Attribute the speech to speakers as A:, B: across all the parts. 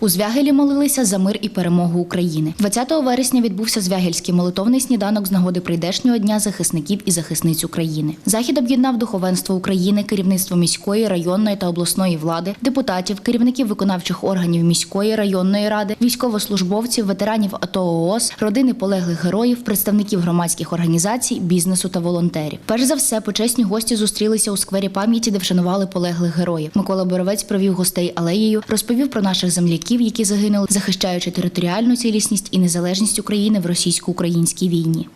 A: У Звягелі молилися за мир і перемогу України. 20 вересня відбувся Звягельський молитовний сніданок з нагоди прийдешнього дня захисників і захисниць України. Захід об'єднав духовенство України, керівництво міської, районної та обласної влади, депутатів, керівників виконавчих органів міської районної ради, військовослужбовців, ветеранів АТО ООС, родини полеглих героїв, представників громадських організацій, бізнесу та волонтерів. Перш за все, почесні гості зустрілися у сквері пам'яті, де вшанували полеглих героїв. Микола Боровець провів гостей алеєю, розповів про наших земляків, які загинули, захищаючи територіальну цілісність і незалежність України в російсько-українській війні.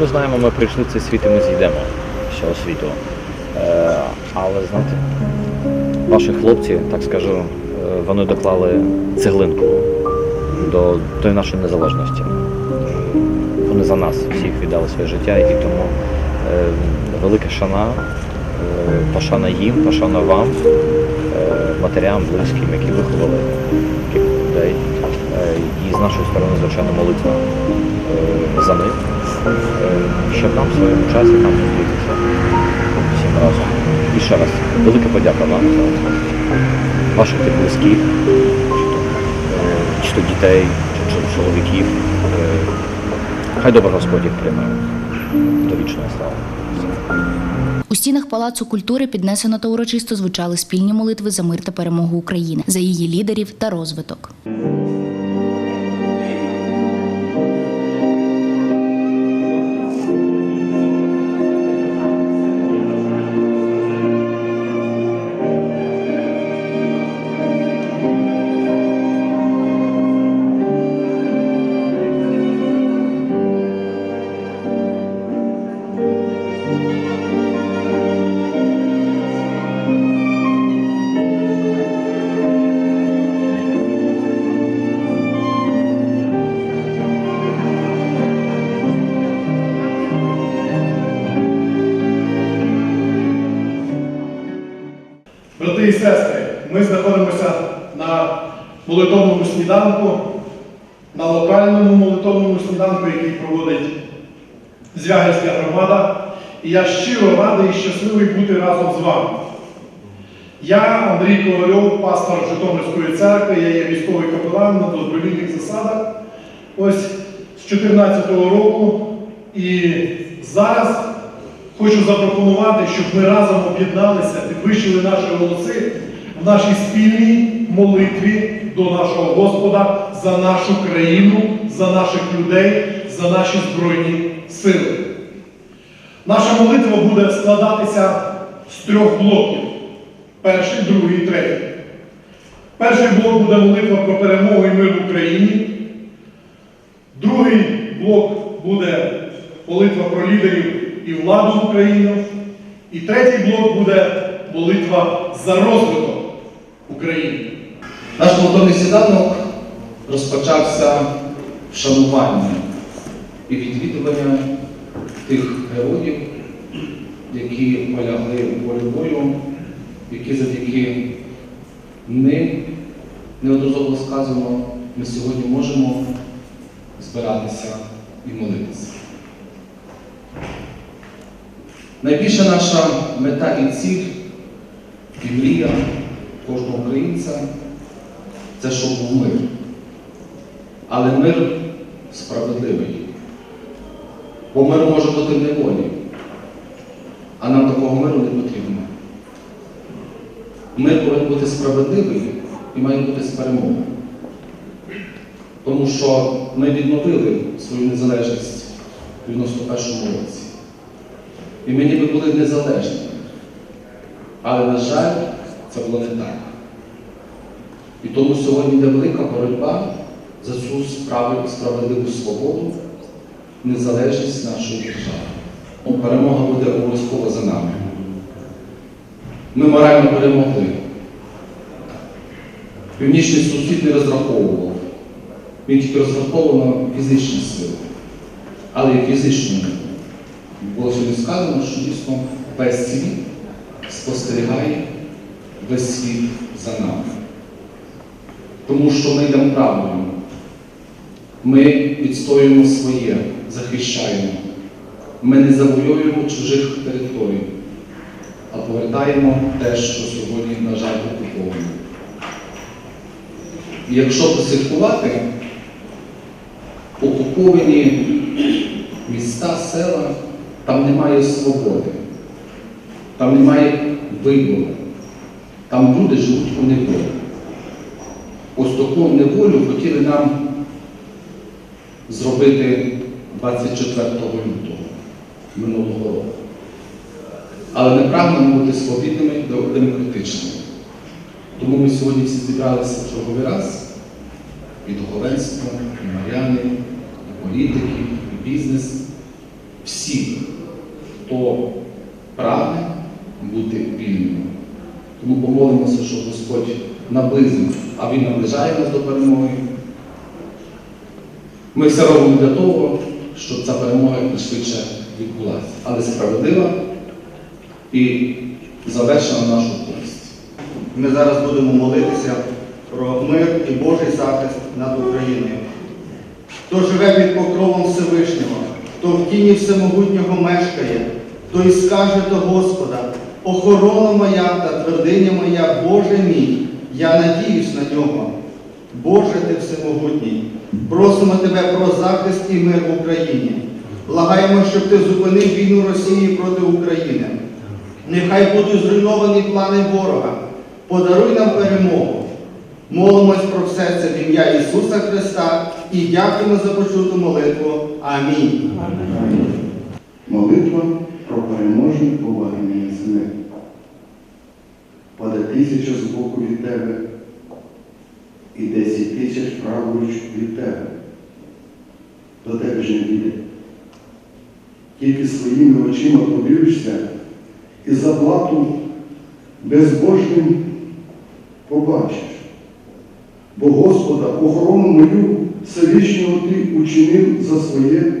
B: Ми знаємо, ми прийшли в цей світ і ми зійдемо з цього світу. Е, але знаєте, ваші хлопці, так скажу, е, вони доклали цеглинку до тої нашої незалежності. Вони за нас всіх віддали своє життя і тому е, велика шана, пошана їм, пошана вам, матерям, близьким, які виховали людей. І з нашої сторони, звичайно, молитва за них, е, щоб нам в своєму часі там зустрітися всім разом. І ще раз, велика подяка вам за ваших тих близьких, чи то, е, чи то дітей, чи, чи чоловіків. Е, Хай добре Господь їх прийме до вічної слави.
A: У стінах Палацу культури піднесено та урочисто звучали спільні молитви за мир та перемогу України, за її лідерів та розвиток.
C: Ми знаходимося на молитовному сніданку, на локальному молитовному сніданку, який проводить Звягельська громада. І я щиро радий і щасливий бути разом з вами. Я Андрій Ковальов, пастор Житомирської церкви, я є військовий капелан на добровільних засадах. Ось з 2014 року. І зараз хочу запропонувати, щоб ми разом об'єдналися, підвищили наші голоси в нашій спільній молитві до нашого Господа за нашу країну, за наших людей, за наші збройні сили. Наша молитва буде складатися з трьох блоків. Перший, другий, третій. Перший блок буде молитва про перемогу і мир в Україні. Другий блок буде молитва про лідерів і владу в Україну. І третій блок буде молитва за розвиток України.
D: Наш молитовний сніданок розпочався вшанування і відвідування тих героїв, які полягли у полі бою, які завдяки ним, неодноразово сказано, ми сьогодні можемо збиратися і молитися. Найбільша наша мета і ціль, і мрія кожного українця це щоб був мир. Але мир справедливий. Бо мир може бути в неволі, а нам такого миру не потрібно. Мир повинен бути справедливий і має бути з перемогою. Тому що ми відновили свою незалежність у 91-му році. І ми ніби були незалежні. Але, на жаль, це було не так. І тому сьогодні йде велика боротьба за цю справу, справедливу свободу, незалежність нашої держави. Перемога буде обов'язково за нами. Ми морально перемогли. Північний сусід не розраховував. Він тільки розраховував на фізичні сили, але і було. Було сьогодні сказано, що дійсно весь світ спостерігає весь світ за нами. Тому що ми йдемо правдою. Ми відстоюємо своє, захищаємо. Ми не завоюємо чужих територій, а повертаємо те, що сьогодні, на жаль, окуповано. Якщо послідкувати, окуповані міста, села, там немає свободи, там немає вибору, там люди живуть у неволі. Ось таку неволю хотіли нам зробити 24 лютого минулого року. Але ми прагнемо бути свобідними і демократичними. Тому ми сьогодні всі зібралися в черговий раз і духовенство, і маряни, і політики, і бізнес. Всі, хто прагне бути вільними. Тому помолимося, щоб Господь наблизив, а Він наближає нас до перемоги. Ми все робимо для того, щоб ця перемога швидше відбулася, але справедлива і завершена на нашу користь.
E: Ми зараз будемо молитися про мир і Божий захист над Україною. Хто живе під покровом Всевишнього, хто в тіні Всемогутнього мешкає, той скаже до Господа, охорона моя та твердиня моя, Боже мій, я надіюсь на нього. Боже ти всемогутній, просимо Тебе про захист і мир в Україні. Благаємо, щоб ти зупинив війну Росії проти України. Нехай будуть зруйновані плани ворога. Подаруй нам перемогу. Молимось про все це в ім'я Ісуса Христа і дякуємо за почуту молитву. Амінь.
F: Молитва про переможне повернення землі. Паде тисяча з боку від тебе і десять тисяч праворуч від тебе. До тебе ж не піде. Тільки своїми очима подивишся і заплату безбожним побачиш. Бо Господа, охорону мою Всевишнього ти учинив за своє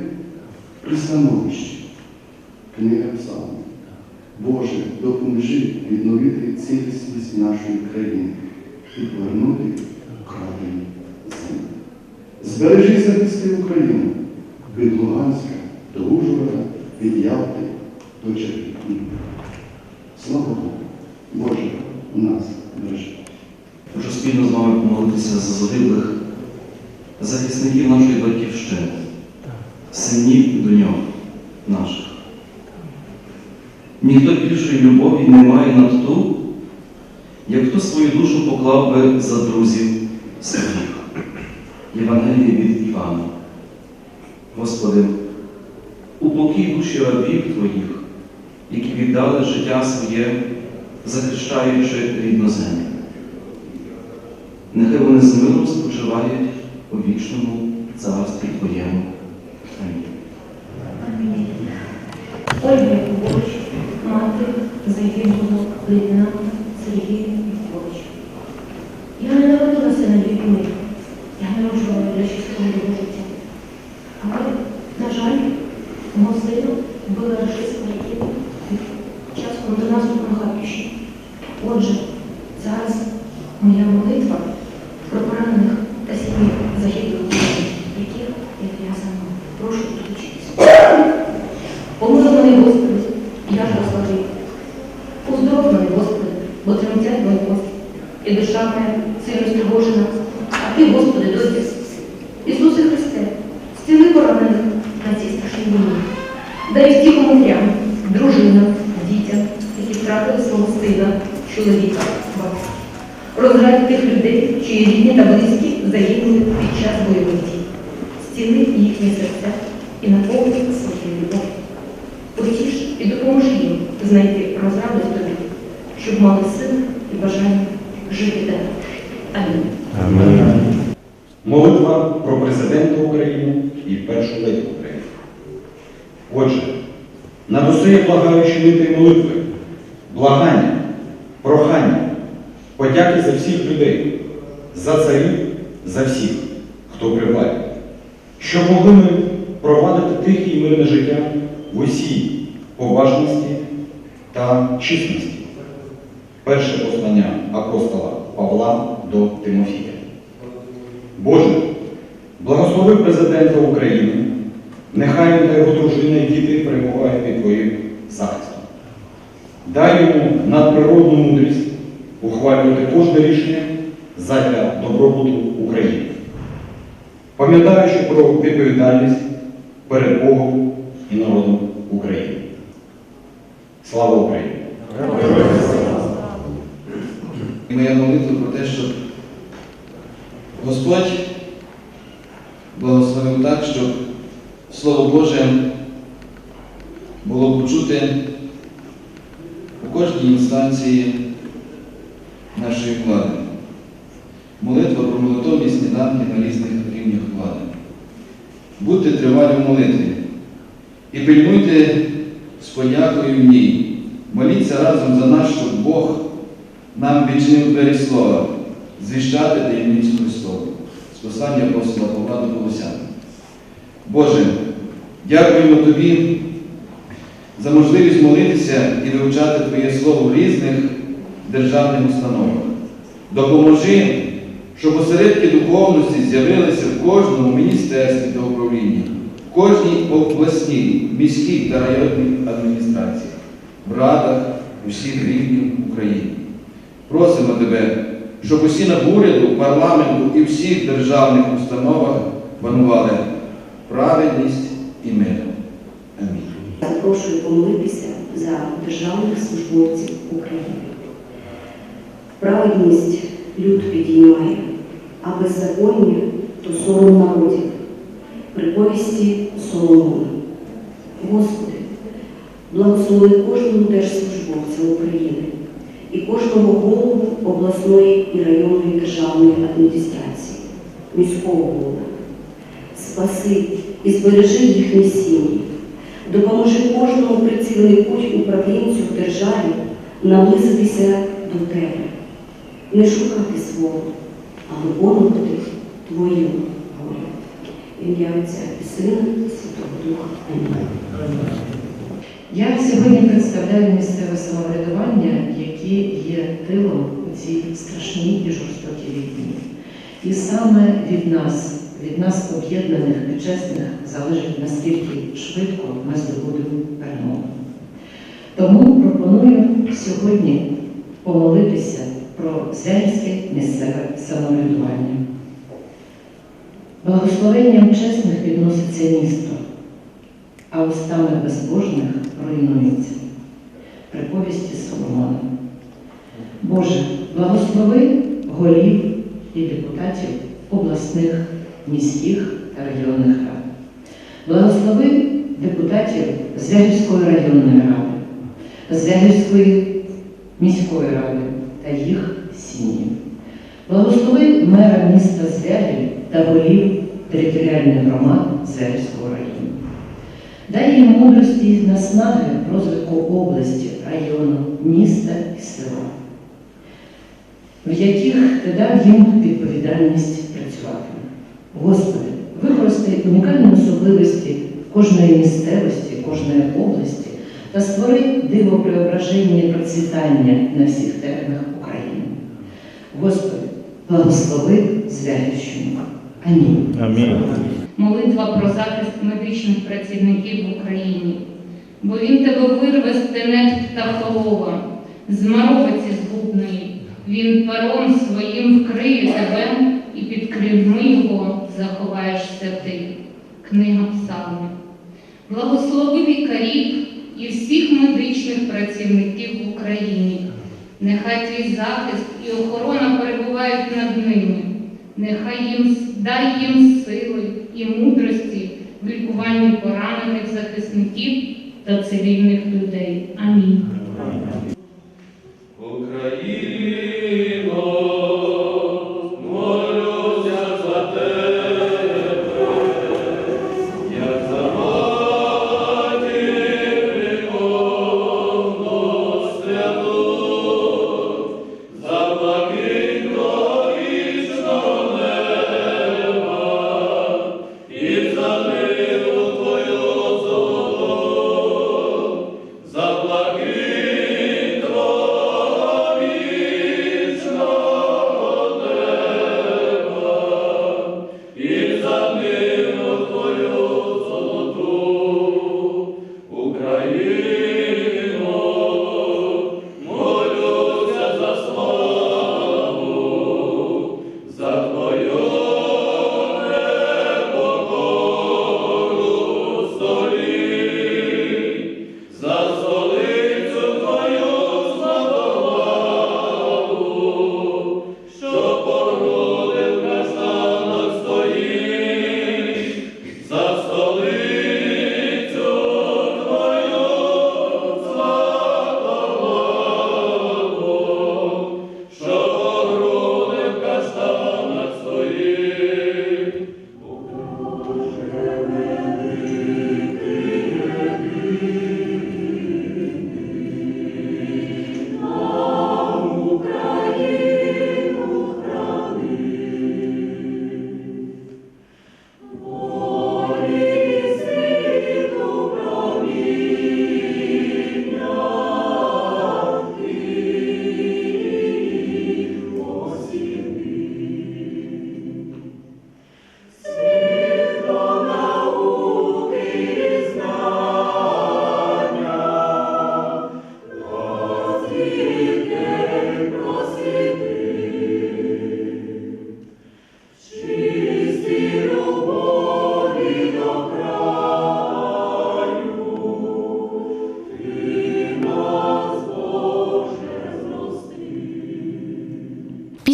F: пристановище. Книга Псалмів. Боже, допоможи відновити цілісність нашої країни і повернути вкрадені землі. Збережи захисти Україну від Луганська до Ужгорода, від Ялти до Чернігова. Слава Богу, Боже, у нас бережи.
G: Хочу спільно з вами помолитися за загиблих захисників нашої батьківщини, синів і доньок наших. Ніхто більшої любові не має над ту, як хто свою душу поклав би за друзів своїх. Євангеліє від Івана. Господи, упокій душі рабів Твоїх, які віддали життя своє, захищаючи рідну землю. Нехай вони з миром спочивають у вічному царстві Твоєму. Амінь.
H: Якубович, мати загиблого лейтенанта Сергія Якубовича. Я не народилася на війні, я народжувала для щасливого життя. Але, на жаль, мого сина вбили рашистська ракета під час контрнаступу на Харківщині. Отже, зараз моя молитва про поранених та сім'ї загиблих людей, яких, як я сама, прошу підключитися. Помилуй мене, Господи, я ж розкладив. Уздоров мене, Господи, бо тремтять мої кості, і душа моя сильно стривожена, а Ти, Господи, досі. Ісусе Христе, зціли поранених на цій страшній війні. Дай втіху матерям, дружинам, дітям, які втратили свого сина, чоловіка, батька. Розграй тих людей, чиї рідні та близькі загинули під час бойових дій. Зціли їхні серця і наповни своєю любов'ю. Потіш і допоможи їм знайти розраду тобі, щоб мали сили і бажання жити далі. Амінь.
I: Молитва про президента України і першу леді України. Отже, над усе благаю чинити молитви, благання, прохання, подяки за всіх людей, за царів, за всіх, хто при владі, щоб могли ми провадити тихе і мирне життя в усій побажності та чесності. Перше послання апостола Павла до Тимофія. Боже, благослови президента України, нехай він та його дружина і діти перебувають під Твоїм захистом. Дай йому надприродну мудрість ухвалювати кожне рішення задля добробуту України, пам'ятаючи про відповідальність перед Богом і народом України. Слава Україні!
J: Моя молитва про те, щоб Господь благословив так, щоб Слово Боже було почуте у кожній інстанції нашої влади. Молитва про молитовні сніданки на різних рівнях влади. Будьте тривалі в молитві і пильнуйте з подякою в ній. Моліться разом за нас, щоб Бог нам відчинив двері слова, звіщати таємницю Христову. З послання апостола Павла до Колосян. Боже, дякуємо Тобі за можливість молитися і вивчати Твоє Слово в різних державних установах. Допоможи, щоб осередки духовності з'явилися в кожному міністерстві та управлінні, в кожній обласній, міській та районній адміністрації, в радах усіх рівнів України. Просимо Тебе, щоб усі на уряду, парламенту і всіх державних установах панували праведність і мир. Амінь.
K: Запрошую помолитися за державних службовців України. Праведність люд підіймає, а беззаконня то сором народів. Приповісті Соломона. Господи, благослови кожному держслужбовця України і кожного голову обласної і районної державної адміністрації, міського голову. Спаси і збережи їхні сім'ї. Допоможи кожному працівнику управлінцю в державі наблизитися до тебе, не шукати свого, а виконувати твою волю. Ім'я Отця і Сина і Святого Духа. Амінь.
L: Я сьогодні представляю місцеве самоврядування, яке є тилом у цій страшній і жорстокій війні. І саме від нас, від нас об'єднаних і чесних, залежить наскільки швидко ми здобудемо перемогу. Тому пропоную сьогодні помолитися про Зельське місцеве самоврядування. Благословенням чесних відноситься місто а устами безбожних руйнується. Приповісті Соломона. Боже, благослови голів і депутатів обласних, міських та районних рад. Благослови депутатів Звягільської районної ради, Звягільської міської ради та їх сім'ї. Благослови мера міста Звягіль та голів територіальних громад Звягільського району. Дай їм мудрості і наснаги розвитку області, району, міста і села, в яких ти дав їм відповідальність працювати. Господи, використай унікальні особливості кожної місцевості, кожної області та створи диво преображення і процвітання на всіх теренах. Господи, благослови Звягільщину. Амінь.
M: Амінь.
N: молитва про захист медичних працівників в Україні. Бо він тебе вирве з тенет птахолова, з маровиці згубної. Він пером своїм вкриє тебе і під крильми його заховаєшся ти. Книга Псалмів. Благослови лікарів і всіх медичних працівників в Україні. Нехай твій захист і охорона перебувають над ними. Нехай їм дай їм сили і мудрості в лікуванні поранених захисників та цивільних людей. Амінь.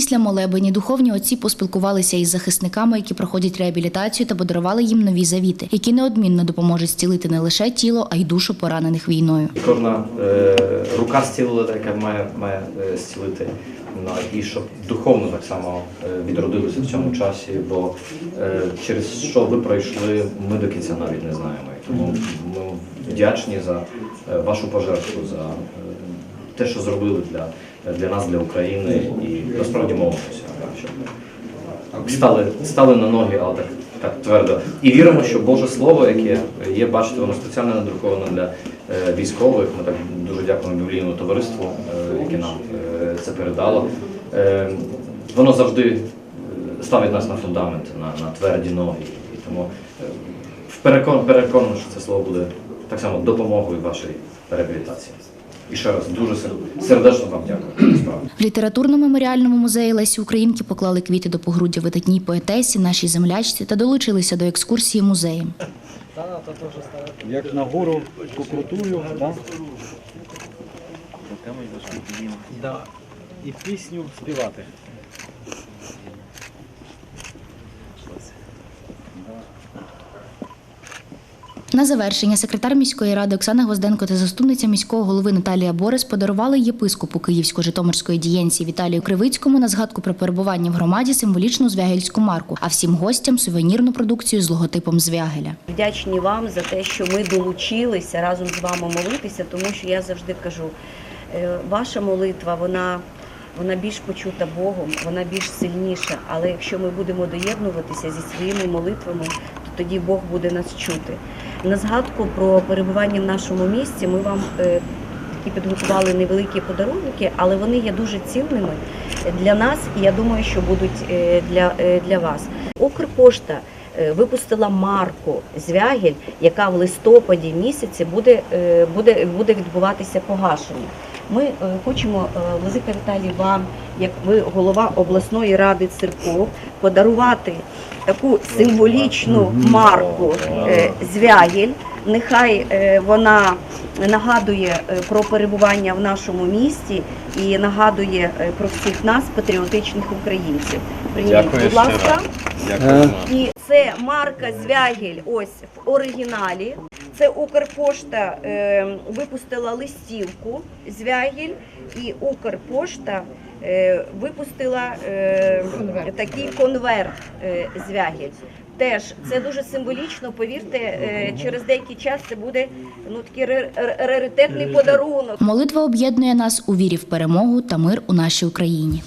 A: Після молебені духовні отці поспілкувалися із захисниками, які проходять реабілітацію та подарували їм нові завіти, які неодмінно допоможуть зцілити не лише тіло, а й душу поранених війною.
B: Кожна е, рука зцілила, яка має, має е, зцілити. І щоб духовно так само е, відродилися в цьому часі, бо е, через що ви пройшли, ми до кінця навіть не знаємо. Тому ми вдячні за вашу пожертву, за те, що зробили для, для нас, для України, і насправді молимося, щоб стали, стали на ноги, але так, так твердо. І віримо, що Боже Слово, яке є, бачите, воно спеціально надруковано для е, військових. Ми так дуже дякуємо біблійному товариству, е, яке нам е, це передало. Воно завжди ставить нас на фундамент, на, на тверді ноги. І тому е, перекон, переконаний, що це слово буде так само допомогою вашій реабілітації. І ще раз дуже сер- сердечно вам дякую.
A: В літературно-меморіальному музеї Лесі Українки поклали квіти до погруддя видатній поетесі, нашій землячці та долучилися до екскурсії музеєм.
O: Як на гору покрутую, да? Да. І пісню співати.
A: На завершення секретар міської ради Оксана Гвозденко та заступниця міського голови Наталія Борис подарували єпископу Київсько-Житомирської дієнції Віталію Кривицькому на згадку про перебування в громаді символічну звягельську марку, а всім гостям сувенірну продукцію з логотипом звягеля.
J: Вдячні вам за те, що ми долучилися разом з вами молитися, тому що я завжди кажу, е, ваша молитва, вона, вона більш почута Богом, вона більш сильніша. Але якщо ми будемо доєднуватися зі своїми молитвами, то тоді Бог буде нас чути. На згадку про перебування в нашому місті ми вам е, такі підготували невеликі подарунки, але вони є дуже цінними для нас, і я думаю, що будуть е, для, е, для вас. Укрпошта випустила марку Звягель, яка в листопаді місяці буде, буде, буде відбуватися погашення. Ми хочемо, Лозика Віталій, вам, як ви голова обласної ради церков, подарувати таку символічну марку е, Звягель. Нехай е, вона нагадує е, про перебування в нашому місті і нагадує про всіх нас, патріотичних українців. Прийміть, будь ласка.
B: Дякую.
J: І це марка Звягель ось в оригіналі. Це Укрпошта випустила листівку Звягель, і Укрпошта випустила е, такий конверт е, Звягель. Теж це дуже символічно. Повірте, е, через деякий час це буде ну такий раритетний подарунок.
A: Молитва об'єднує нас у вірі в перемогу та мир у нашій Україні.